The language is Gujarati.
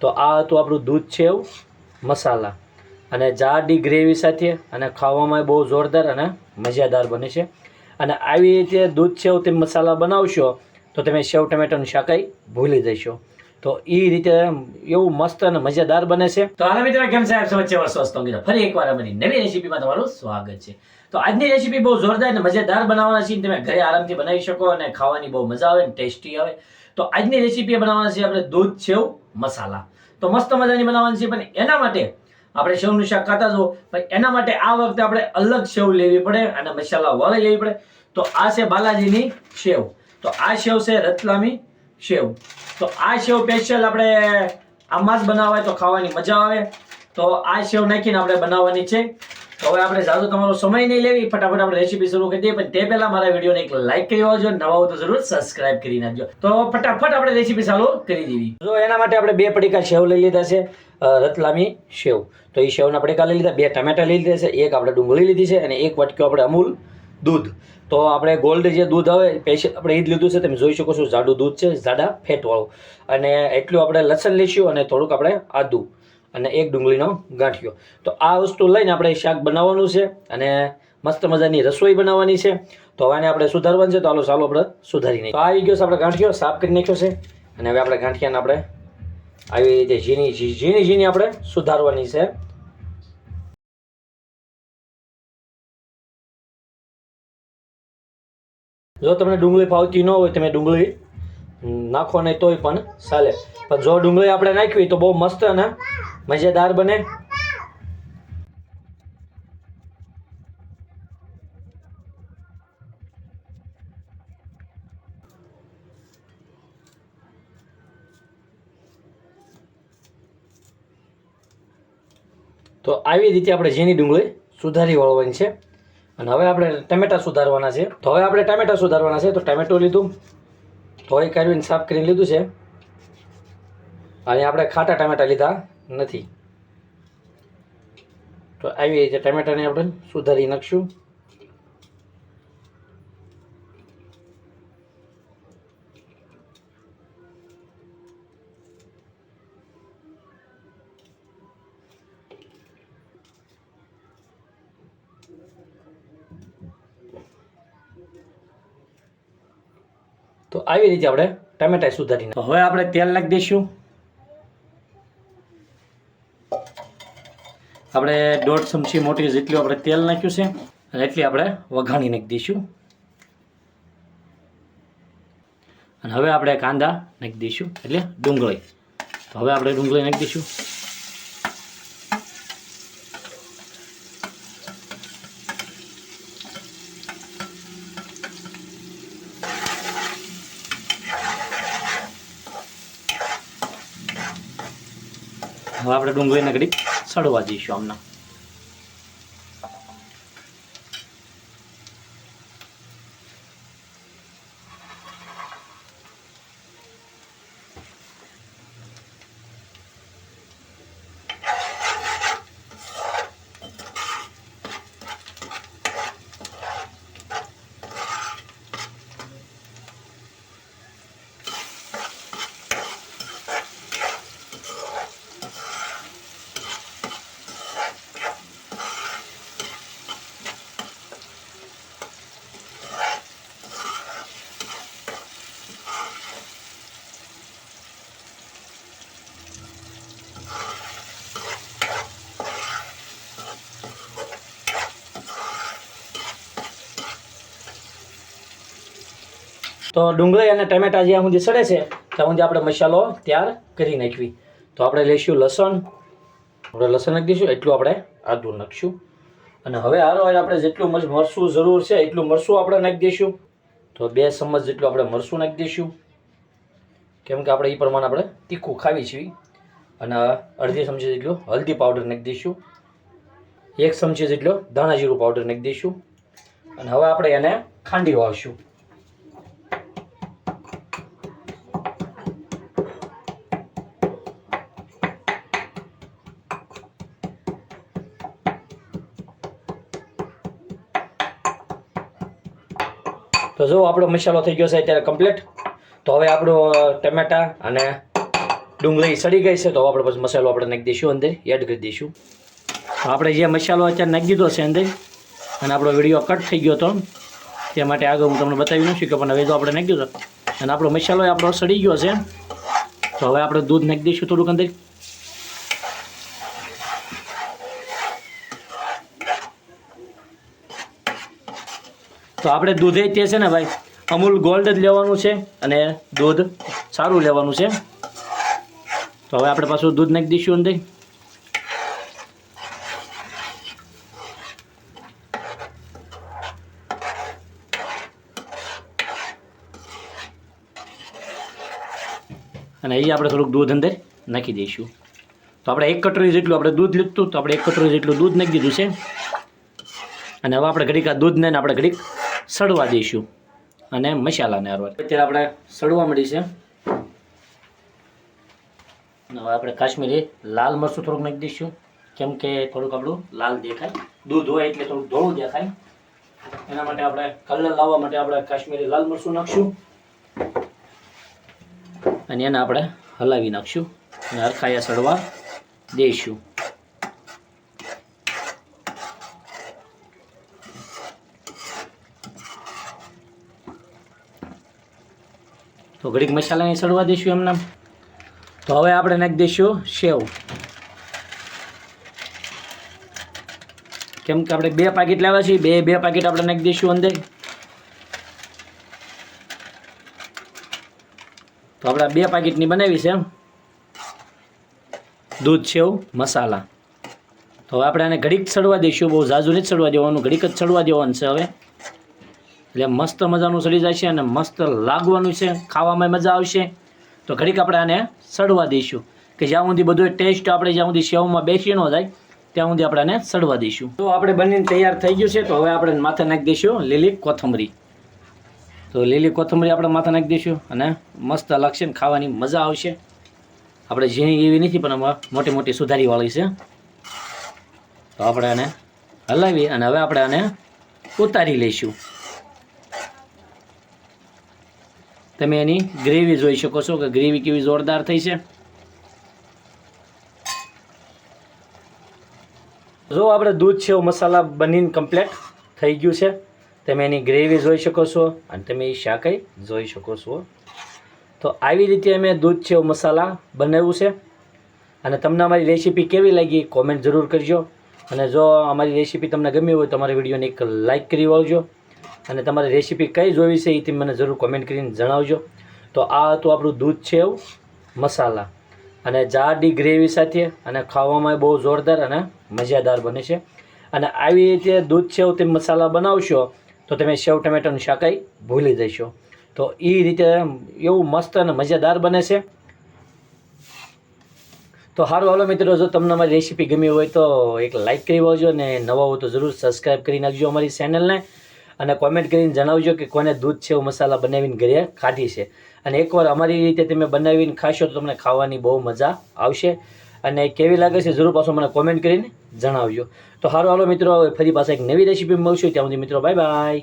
તો આ હતું આપણું દૂધ છે એવું, મસાલા. અને જાડી ગ્રેવી સાથે અને ખાવામાં બહુ જોરદાર અને મજાદાર બને છે. અને આવી રીતે દૂધ છે તે મસાલા બનાવશો, તો તમે સેવ ટમેટાનું શાકાઈ ભૂલી જશો. તો એ રીતે એવું મસ્ત અને મજેદાર બને છે. તો હાલ મિત્રો, કેમ સાહેબ સમજ્યા વર્ષ વસ્તુ અંગે ફરી એકવાર અમારી નવી રેસીપીમાં તમારું સ્વાગત છે. તો આજની રેસીપી બહુ જોરદાર અને મજેદાર બનાવવાના છે. તમે ઘરે આરામથી બનાવી શકો અને ખાવાની બહુ મજા આવે ને ટેસ્ટી આવે. તો આજની રેસીપી બનાવવાના છે આપણે દૂધ સેવ મસાલા. તો મસ્ત મજાની બનાવવાની છે, પણ એના માટે આપણે સેવનું શાક ખાતા જો પણ એના માટે આ વખતે આપણે અલગ સેવ લેવી પડે અને મસાલા વાળી લેવી પડે. તો આ છે બાલાજીની સેવ. તો આ સેવ છે રતલામી સેવ. તો આ સેવ સ્પેશિયલ આપણે આમાં જ બનાવાય તો ખાવાની મજા આવે. તો આ સેવ નાખીને આપણે બનાવવાની છે. હવે આપણે જાજો તમારો સમય નહીં લેવી, ફટાફટ આપણે રેસીપી શરૂ કરી દઈએ. પણ તે પહેલા મારા વિડીયોને એક લાઈક કરી આવજો નવા હોય તો જરૂર સબસ્ક્રાઇબ કરી નાખજો. તો ફટાફટ આપણે રેસીપી ચાલુ કરી દેવી. જો એના માટે આપણે બે પડીકા સેવ લઈ લીધા છે રતલામી સેવ. તો એ સેવના પડીકા લઈ લીધા, બે ટમેટા લઈ લીધા છે, એક આપણે ડુંગળી લીધી છે અને એક વટક્યો આપણે અમૂલ દૂધ. તો આપણે ગોલ્ડ જે દૂધ આવે, સ્પેશિયલ આપણે એ જ લીધું છે, તમે જોઈ શકો છો જાડું દૂધ છે જાડા ફેટવાળું. અને એટલું આપણે લસણ લઈશું અને થોડુંક આપણે આદું. અને એક ડુંગળીનો ગાંઠિયો. તો આ વસ્તુ લઈને આપણે શાક બનાવવાનું છે અને મસ્ત મજાની રસોઈ બનાવવાની છે. તો હવે આને આપણે સુધારવાનું છે. તો આલો ચાલો આપણે સુધારી નહીં તો આવી ગયો છે આપણે ગાંઠિયો, સાફ કરી નાખ્યો છે. અને હવે આપણે ગાંઠિયાને આપણે આવી રીતે ઝીણી ઝીણી ઝીણી આપણે સુધારવાની છે. જો તમને ડુંગળી ફાવતી ન હોય, તમે ડુંગળી નાખો નહીં તોય પણ ચાલે. પણ જો ડુંગળી આપણે નાખવી તો બહુ મસ્ત અને મજેદાર બને. તો આવી રીતે આપણે ઝીણી ડુંગળી સુધારી વાળવાની છે. અને હવે આપણે ટમેટા સુધારવાના છે. તો હવે આપણે ટમેટા સુધારવાના છે. તો ટમેટો લીધું. ધોઈ કાઢીને સાફ કરીને લીધું છે. અને આપણે ખાટા ટામેટા લીધા નથી. તો આવી રીતે ટમેટાને આપણે સુધારી નાખશું. તો આવી રીતે આપણે ટમેટા સુધારીને. હવે આપણે તેલ નાખી દઈશું. આપણે દોઢ ચમચી મોટી જેટલું આપણે તેલ નાખ્યું છે અને એટલી આપણે વઘાણી નાખી દઈશું. અને હવે આપણે કાંદા નાખી દઈશું એટલે ડુંગળી. તો હવે આપણે ડુંગળી નાખી દઈશું. હવે આપણે ડુંગળીને ઘડી સડવા જઈશું આમના. તો ડુંગળી અને ટમેટા જ્યાં સુધી સડે છે ત્યાં સુધી આપણે મસાલો તૈયાર કરી નાખવી. તો આપણે લઈશું લસણ. આપણે લસણ નાખી દઈશું, એટલું આપણે આદું નાખીશું. અને હવે હારો આપણે જેટલું મરચું જરૂર છે, એટલું મરચું આપણે નાખી દઈશું. તો બે ચમચ જેટલું આપણે મરચું નાખી દઈશું. કેમ કે આપણે એ પ્રમાણે આપણે તીખું ખાવી છીએ અને અડધી ચમચી જેટલું હલ્દી પાવડર નાખી દઈશું. એક ચમચી જેટલો ધાણા જીરું પાવડર નાખી દઈશું. અને હવે આપણે એને ખાંડી વાળશું. તો જો આપણો મસાલો થઈ ગયો છે અત્યારે કમ્પ્લીટ તો હવે આપણું ટમેટા અને ડુંગળી સડી ગઈ છે. તો આપણે પછી મસાલો આપણે નાખી દઈશું અંદર એડ કરી દઈશું. આપણે જે મસાલો અત્યારે નાખી દીધો છે અંદર, અને આપણો વીડિયો કટ થઈ ગયો હતો. તે માટે આગળ હું તમને બતાવી નથી કે પણ હવે તો આપણે નાખી દીધો. અને આપણો મસાલો આપણો સડી ગયો છે. તો હવે આપણે દૂધ નાખી દઈશું થોડુંક અંદર. તો આપણે દૂધે તે છે ને ભાઈ? અમૂલ ગોલ્ડ જ લેવાનું છે અને દૂધ સારું લેવાનું છે. તો હવે આપણે પાછું દૂધ નાખી દઈશું અંદર. અને એ આપણે થોડુંક દૂધ અંદર નાખી દઈશું. તો આપણે એક કટોરી જેટલું આપણે દૂધ લીધું તો આપણે એક કટોરી જેટલું દૂધ નાખી દીધું છે. અને હવે આપણે ઘડીક આ દૂધને આપણે ઘડીક સડવા દઈશું અને મસાલાને હરવા અત્યારે આપણે સડવા મળી છે. હવે આપણે કાશ્મીરી લાલ મરચું થોડુંક નાખી દઈશું. કેમ કે થોડુંક આપણું લાલ દેખાય. દૂધ હોય એટલે થોડુંક ધોળું દેખાય. એના માટે આપણે કલર લાવવા માટે આપણે કાશ્મીરી લાલ મરચું નાખશું. અને એને આપણે હલાવી નાખશું. અને હરખાયા સડવા દઈશું. તો ઘડીક મસાલાને સડવા દઈશું એમને. તો હવે આપણે નાખી દઈશું સેવ. કેમ કે આપણે બે પાકીટ લાવ્યા છીએ, બે બે પાકીટ આપણે નાખી દઈશું અંદર. તો આપણે બે પાકીટની બનાવી છે દૂધ, સેવ, મસાલા. તો હવે આપણે આને ઘડીક સડવા દઈશું, બહુ ઝાઝુ નથી સડવા દેવાનું, ઘડીક જ સડવા દેવાનું છે હવે. એટલે મસ્ત મજાનું સડી જાય છે અને મસ્ત લાગવાનું છે, ખાવામાં મજા આવશે. તો ઘડીક આપણે આને સડવા દઈશું. કે જ્યાં સુધી બધો ટેસ્ટ આપણે જ્યાં સુધી સેવમાં બેસી ન જાય, ત્યાં સુધી આપણે આને સડવા દઈશું. તો આપણે બનીને તૈયાર થઈ ગયું છે, તો હવે આપણે માથે નાખી દઈશું લીલી કોથમરી. તો લીલી કોથમરી આપણે માથે નાખી દઈશું અને મસ્ત લાગશે ને ખાવાની મજા આવશે. આપણે ઝીણી એવી નથી, પણ મોટી મોટી સુધારીવાળી છે. તો આપણે આને હલાવી અને હવે આપણે આને ઉતારી લઈશું. તમે એની ગ્રેવી જોઈ શકો છો કે ગ્રેવી કેવી જોરદાર થઈ છે. જો આપણે દૂધ છે મસાલા બનીને કમ્પ્લેટ થઈ ગયું છે, તમે એની ગ્રેવી જોઈ શકો છો અને તમે એ શાકાઈ જોઈ શકો છો. તો આવી રીતે અમે દૂધ છે મસાલા બનાવ્યું છે. અને તમને અમારી રેસીપી કેવી લાગી કોમેન્ટ જરૂર કરજો. અને જો અમારી રેસીપી તમને ગમી હોય તો અમારા વિડીયોને એક લાઇક કરી વાળજો. અને તમારે રેસીપી કઈ જોવી છે એ તમે મને જરૂર કોમેન્ટ કરીને જણાવજો. તો આ હતું આપણું દૂધ છે એવું, મસાલા. અને જાડી ગ્રેવી સાથે અને ખાવામાં બહુ જોરદાર અને મજાદાર બને છે. અને આવી રીતે દૂધ સેવ તમે મસાલા બનાવશો, તો તમે સેવ ટમેટાનું શાકાઈ ભૂલી જશો. તો એ રીતે એવું મસ્ત અને મજાદાર બને છે. તો સારું હાલો મિત્રો, જો તમને અમારી રેસીપી ગમી હોય તો એક લાઇક કરી વાવજો અને નવા હોય તો જરૂર સબસ્ક્રાઈબ કરી નાખજો અમારી ચેનલને અને કોમેન્ટ કરીને જણાવજો કે કોને દૂધ સેવ મસાલા બનાવીને ઘરે ખાધી છે. અને એકવાર અમારી રીતે તમે બનાવીને ખાશો તો તમને ખાવાની બહુ મજા આવશે. અને કેવી લાગે છે, જરૂર પાછો મને કોમેન્ટ કરીને જણાવજો. તો સારું હાલો મિત્રો ફરી પાછા એક નવી રેસીપી મળશું. ત્યાં સુધી મિત્રો બાય બાય